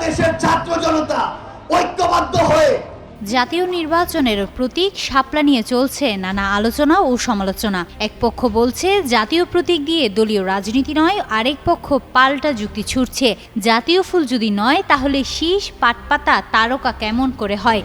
বাংলাদেশের ছাত্র জনতা ঐক্যবদ্ধ হয়ে জাতীয় নির্বাচনের প্রতীক শাপলা নিয়ে চলছে নানা আলোচনা ও সমালোচনা। এক পক্ষ বলছে, জাতীয় প্রতীক দিয়ে দলীয় রাজনীতি নয়, আরেক পক্ষ পাল্টা যুক্তি ছুটছে জাতীয় ফুল যদি নয়, তাহলে শীষ, পাটপাতা, তারকা কেমন করে হয়?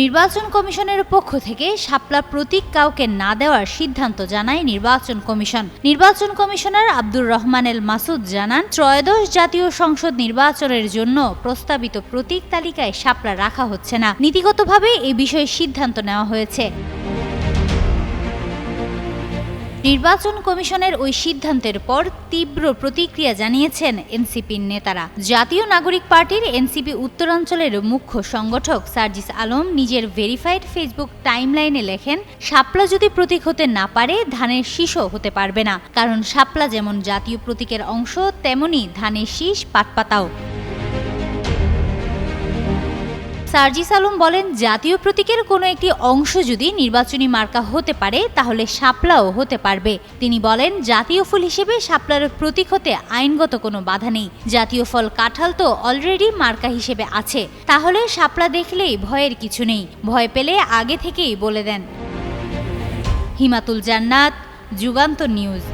নির্বাচন কমিশনের পক্ষ থেকে শাপলা প্রতীক কাউকে না দেওয়ার সিদ্ধান্ত জানায় নির্বাচন কমিশন। নির্বাচন কমিশনার আব্দুর রহমান এল মাসুদ জানান, ত্রয়োদশ জাতীয় সংসদ নির্বাচনের জন্য প্রস্তাবিত প্রতীক তালিকায় শাপলা রাখা হচ্ছে না। নীতিগতভাবে এ বিষয়ে সিদ্ধান্ত নেওয়া হয়েছে। নির্বাচন কমিশনের ওই সিদ্ধান্তের পর তীব্র প্রতিক্রিয়া জানিয়েছেন এনসিপির নেতারা। জাতীয় নাগরিক পার্টির এনসিপি উত্তরাঞ্চলের মুখ্য সংগঠক সার্জিস আলম নিজের ভেরিফাইড ফেসবুক টাইমলাইনে লেখেন, শাপলা যদি প্রতীক হতে না পারে, ধানের শীষও হতে পারবে না। কারণ শাপলা যেমন জাতীয় প্রতীকের অংশ, তেমনি ধানের শীষ পাটপাতাও। সার্জিস আলম বলেন, জাতীয় প্রতীকের কোনো একটি অংশ যদি নির্বাচনী মার্কা হতে পারে, তাহলে শাপলাও হতে পারবে। তিনি বলেন, জাতীয় ফুল হিসেবে শাপলার প্রতীক হতে আইনগত কোনো বাধা নেই। জাতীয় ফল কাঁঠাল তো অলরেডি মার্কা হিসেবে আছে। তাহলে শাপলা দেখলেই ভয়ের কিছু নেই। ভয় পেলে আগে থেকেই বলে দেন। হিমাতুল জান্নাত, যুগান্ত নিউজ।